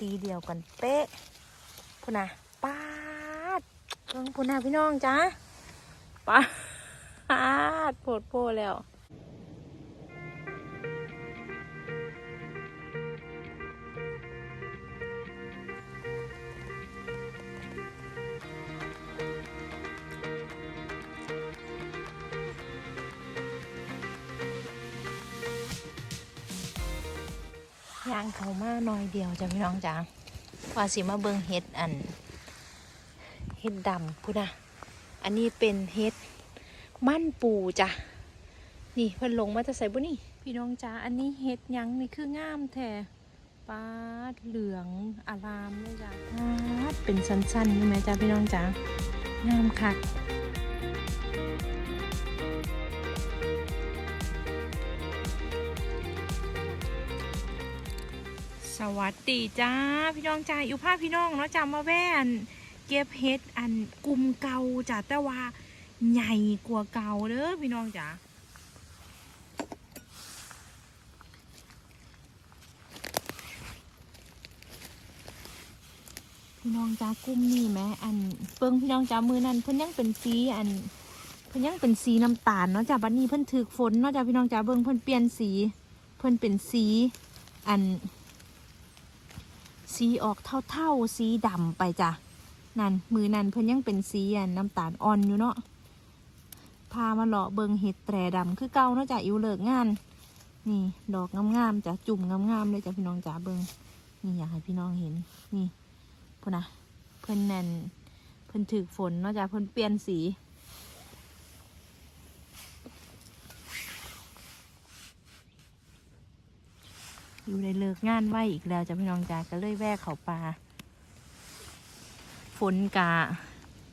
สีเดียวกันเป๊ะพุ่นนะป้าดเบิ่งพุ่นนะพี่น้องจ้าป้าดโผดโพแล้ว ย่างเขามาหน่อยเดียวจ้ะพี่น้องจ้าว่าสิมาเบิ่งเฮ็ดอันเฮ็ดดำพุดนะอันนี้เป็นเฮ็ดมั่นปูจ้ะนี่เพิ่นลงมาจะใส่บุนี่ พี่น้องจ้าอันนี้เฮ็ดหยังนี่คืองามแท้ปาดเหลืองอารามเลยจ้ะปาดเป็นสั้นๆใช่ไหมจ้าพี่น้องจ้างามคัก สวัสดีจ้าพี่น้องจ้าอยู่ภาพพี่น้องเนาะจำมาแว่นเก็บเฮ็ดอันกลุ่มเก่าจ้ะแต่ว่าใหญ่กว่าเก่าเด้อพี่น้องจ้าพี่น้องจ้ากลุ่มนี่แหมอันเบิ่งพี่น้องจ้ามือนั้นเพิ่นยังเป็นสีอันเพิ่นยังเป็นสีน้ำตาลเนาะจ้าบัดนี้เพิ่นถึกฝนเนาะจ้าพี่น้องจ้าเบิ่งเพิ่นเปลี่ยนสี เพิ่นเป็นสีอัน สีออกเท่าๆสีดำไปจ้ะนั่นมือนั่นเพิ่นยังเป็นสีอันน้ำตาลอ่อนอยู่เนาะพามาเลาะเบิงเห็ดแตรดำคือเก่าเนาะจ้ะอิวเลิกงาน นี่ดอกงามๆจ้ะจุ่มงามๆเลยจ้ะพี่น้องจ๋าเบิงนี่อยากให้พี่น้องเห็นนี่พุ่นนะเพิ่นแน่นเพิ่นถึกฝนเนาะจ้ะเพิ่นเปลี่ยนสี อยู่ในเลิกงานไหวอีกแล้วจ้ะพี่น้องจ๋าก็เลยแวะเขาป่าฝนกา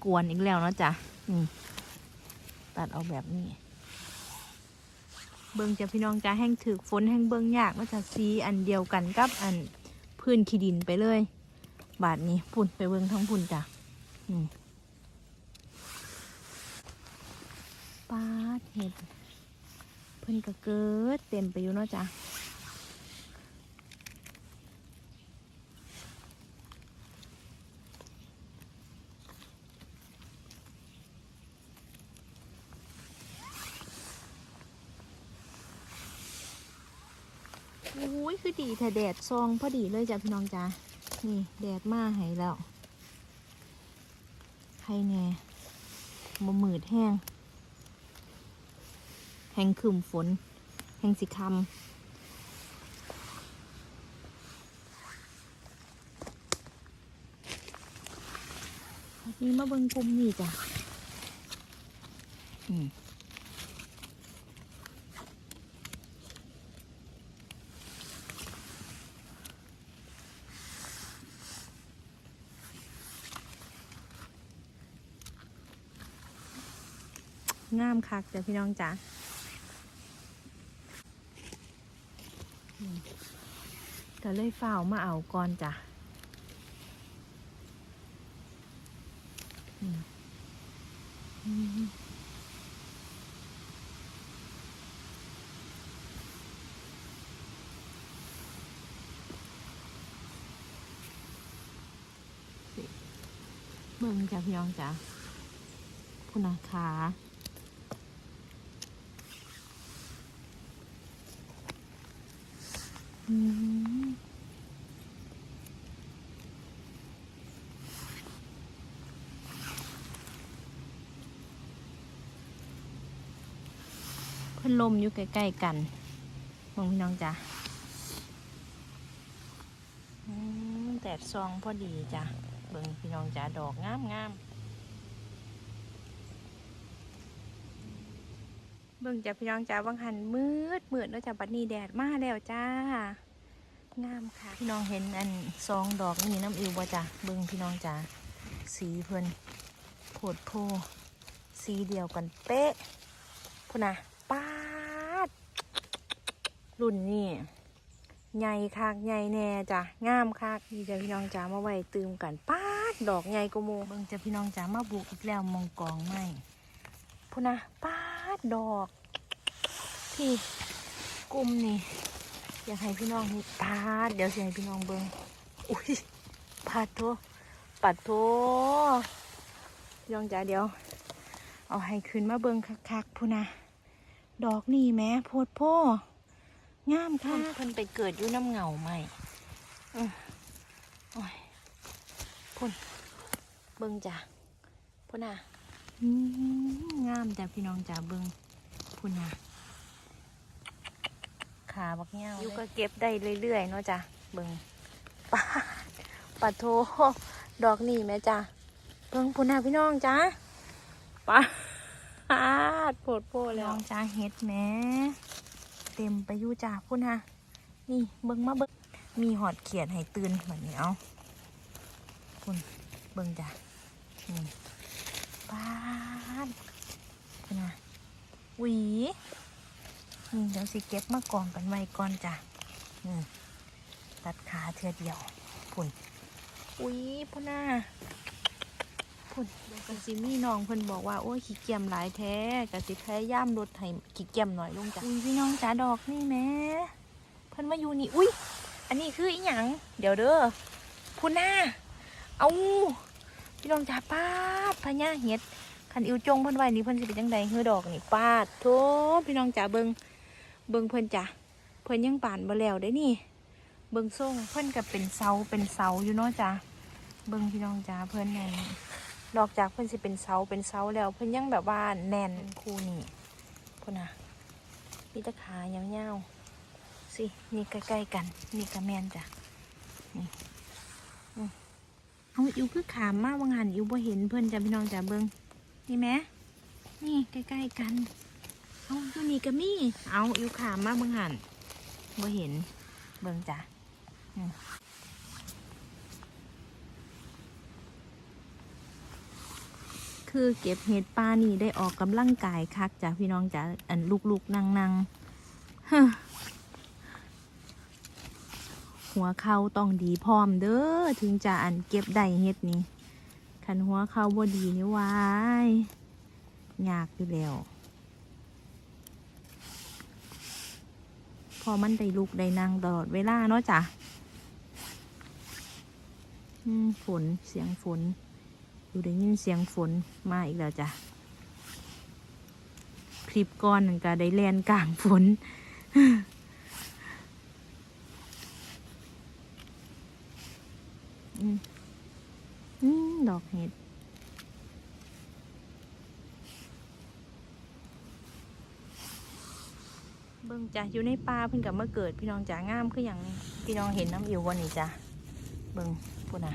กวนอีกแล้วเนาะจ้ะนี่ตัดเอาแบบนี้ เบิ่งจ้ะพี่น้องจ๋าแห้งถือฝนแห้งเบิ่งยากเนาจะสีอันเดียวกันกับอันพื้นขี้ดินไปเลย บาทนี้พุ่นไปเบิ่งทั้งพุ่นจ้ะนี่ปาดเห็ดเพิ่นก็เกิดเต็มไปอยู่เนาะจ้ะ อุ้ยคือ ดีแต่แดดซองพอดีเลยจ้ะพี่น้องจ้านี่แดดมาให้แล้วใครแน่มามืดแห้ง แห้งคืมฝน แห้งสิคำนี่มาเบิ่งกลุ่มนี่จ้ะอืม งามคักจ้ะพี่น้องจ๋าอืมก็เลยเฝ้ามาเอาก่อนจ้ะอืมอืมเบิ่งจ้ะพี่น้องจ๋าคุณอาคา อืมเพิ่นลมอยู่ใกล้ๆกันมองพี่น้องจ้ะแดดซองพอดีจ้ะ เบิ่งพี่น้องจ้ะดอกงามงามเบิ่งจ้ะพี่น้องจ้ะบางหันมืดมืดแล้วจ้ะบัดนี้แดดมาแล้วจ้า งามค่ะ พี่น้องเห็นอันซองดอกนี่น้ำอิวบ่จ้ะเบิ่งพี่น้องจ้ะสีเพิ่นโผดโพสีเดียวกันเป๊ะพุ่นนะป้าด รุ่นนี่ใหญ่คักใหญ่แน่จ้ะงามคักนี่จ้ะพี่น้องจ๋ามาไว้ตืมกันป้าดดอกใหญ่กว่าหมูเบิ่งจ้ะพี่น้องจ๋ามาบุกอีกแล้วมองกองไม้พุ่นนะป้าดดอกพี่กลุ่มนี่ อยากให้พี่น้องเห็นปาด เดี๋ยวสิให้พี่น้องเบิ่งอุ้ยปัดโทปัดโทพี่น้องจ๋าเดี๋ยว เอาให้ขึ้นมาเบิ่งคักๆพูนะดอกนี่แหม่โพดโพงามค่ะเพิ่นไปเกิดอยู่น้ำเหงาใหม่อื้อโอ้ยพุ่นเบิ่งจ้ะพุ่นน่ะอืมงามจ้ะพี่น้องจ้ะเบิ่งพุ่นน่ะ ขาบักเงาอยู่ก็เก็บได้เรื่อยๆเนาะจ้ะเบิ่งปาดปัดโทดอกนี่แม่จ้ะเบิ่งพุ่นน่ะพี่น้องจ้ะปาดโพดโพแล้วน้องจ้าเฮ็ดแหม่เต็มไปอยู่จ้าพุ่นฮะนี่เบิ่งมาเบิ่งมีหอดเขียดให้ตื่นแบบนี้เอาพุ่นเบิ่งจ้านี่ปาดพุ่นนะหวีนี่ เดี๋ยวสิเก็บมากองกันไว้ก่อนจ้ะนี่ตัดขาเทือเดียวพุ่นอุ้ยพุ่นน่ะพุ่นเดี๋ยวกสิมีน้องเพิ่นบอกว่าโอ้ยขี้เกียจหลายแท้กสิพยายามลดให้ขี้เกียจหน่อยลงจ้ะอุ้ยพี่น้องจ๋าดอกนี่แหม่เพิ่นมาอยู่นี่อุ้ยอันนี้คืออีหยังเดี๋ยวเด้อพุ่นหน้าเอาพี่น้องจ๋าปาดพญาเห็ดคันอิวจงเพิ่นไว้นี่เพิ่นสิเป็นจังใดเฮือดอกนี่ปาดโถพี่น้องจ๋าเบิ่ง เบิ่งเพิ่นจ้ะเพิ่นยังป่านบ่แล้วได้นี่ เบิ่งส่งเพิ่นก็เป็นเสาเป็นเสาอยู่เนาะจ้ะเบิ่งพี่น้องจ๋าเพิ่นนั่นนอกจากเพิ่นสิเป็นเสาเป็นเสาแล้วเพิ่นยังแบบว่าแน่นคู่นี่พุ่นน่ะมีแตะขายาวๆสินี่ใกล้ๆกันนี่กระแมนจ้ะนี่อืมเอาอิวคือขามมากว่างหันอิวบ่เห็นเพิ่นจ้ะพี่น้องจ้ะเบิ่งนี่แหมนี่ใกล้ๆกัน เอาอยู่นี่ก็มี เอาอิวขามมากว่งหันบ่เห็น เบิ่งจ้ะคือเก็บเห็ดปลานี่ได้ออกกำลังกายคักจ้ะพี่น้องจ้ะอันลูกๆนั่งๆฮะหัวเข่าต้องดีพร้อมเด้อถึงจะอันเก็บได้เห็ดนี่ขันหัวเข่าบ่ดีนี่วายยากอยู่แล้ว อมันได้ลูกได้นั่งตลอดเวลาเนาะจ้ะฝนเสียงฝน อยู่ได้ยินเสียงฝนมาอีกแล้วจ้ะ คลิปก้อนนั่นก็ได้แลนกลางฝนอืมดอกเห็ด เบิ่งจ้ะอยู่ในป่าเพิ่นกับเมื่อเกิด พี่น้องจ๋างามคืออย่างนี้พี่น้องเห็นน้ำอิววันนี้จ้ะเบิ่งพุ่นน่ะ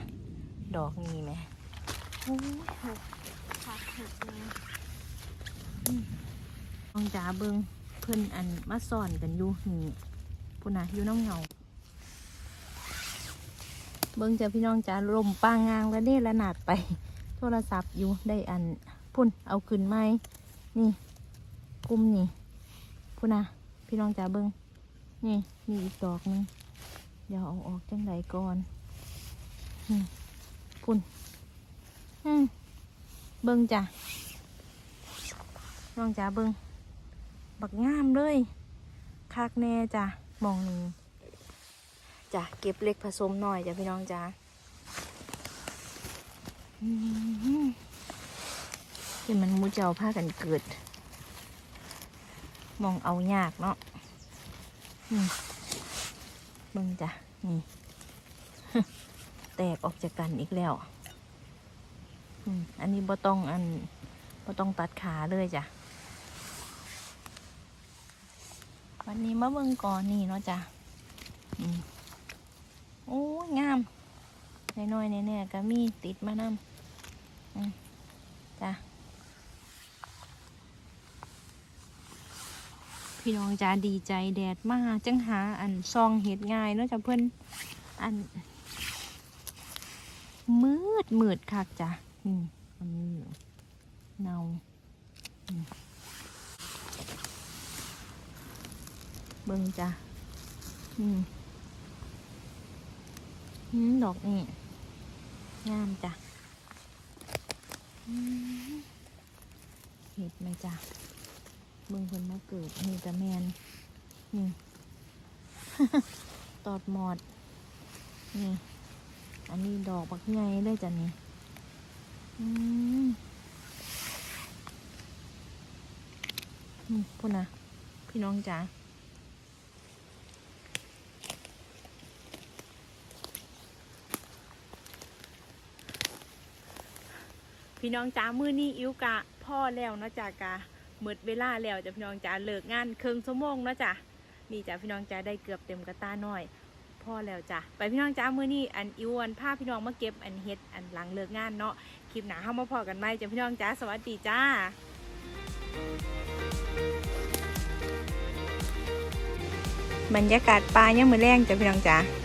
ดอกนี้ไหมโอ้ยหกผักหกเลยน้องจ๋าเบิงเพิ่นอันมาซ่อนกันอยู่นี่พุ่นนะอยู่น้ำเงาเบิงจ้ะพี่น้องจ๋าลมปางางแล้วเด้ระนาดไป โทรศัพท์อยู่ได้อันพุ่นเอาขึ้นไหมนี่ กุ้มนี่พุ่นนะ พี่น้องจ๋าเบิงนี่มีอีกดอกหนึงเดี๋ยวเอาออกจังไรก่อนพุ่นเบิ่งจ้ะน้องจ๋าเบิ่งบักงามเลยคักแน่จ้ะมองนี้จ้ะเก็บเล็กผสมหน่อยจ้ะพี่น้องจ้ะเห็นมันมูเจ้าผ้ากันเกิด มองเอายากเนาะมเบิ่งจ้ะ นี่ แตกออกจากกันอีกแล้วอันนี้บ่ต้องอันบ่ต้องตัดขาเลยจ้ะ วันนี้มาเบิ่งก่อนนี่เนาะจ้ะโอ้ยงามน้อยๆแน่ๆก็มีติดมานำอืมจ้ะ พี่น้องจ้าดีใจแดดมากจังหาอันซองเห็ดง่ายเนาะจ้ะเพิ่อนอัน มืดมืดคักจ้ะอืมอันนี้อยู่เนาเบิ่งจ้ะอืมดอกนี่งามจ้ะเห็ดไหมจ้ะ เบิ่งเพิ่นมาเกิดนี่จะแมนนี่ตอดหมอด นี่ อันนี้ดอกบักใหญ่เลยจ้ะนี่อืมพูดนะ พี่น้องจ๋าพี่น้องจ๋ามือนี้อิ๋วกะ พ่อแล้วนะจ้ากะ หมดเวลาแล้วจ้ะพี่น้องจ๋าเลิกงานเครึ่งชั่วโมงเนาะจ้ะนี่จ้ะพี่น้องจ๋าได้เกือบเต็มกระตาหน่อยพ่อแล้วจ้ะไปพี่น้องจ้ามือนี้อันอิวอันพาพี่น้องมาเก็บอันเฮ็ดอันหลังเลิกงานเนาะคลิปหนาเข้ามาพอกันไหมจ้ะพี่น้องจ้าสวัสดีจ้าบรรยากาศปลายังมือแรงจ้ะพี่น้องจ้า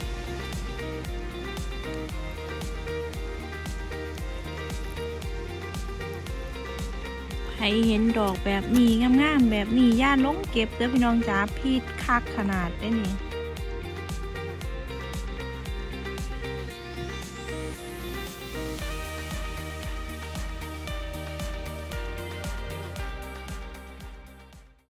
ให้เห็นดอกแบบนี้งามๆแบบนี้ย่านลงเก็บเด้อพี่น้องจ้าพีดคักขนาดได้นี่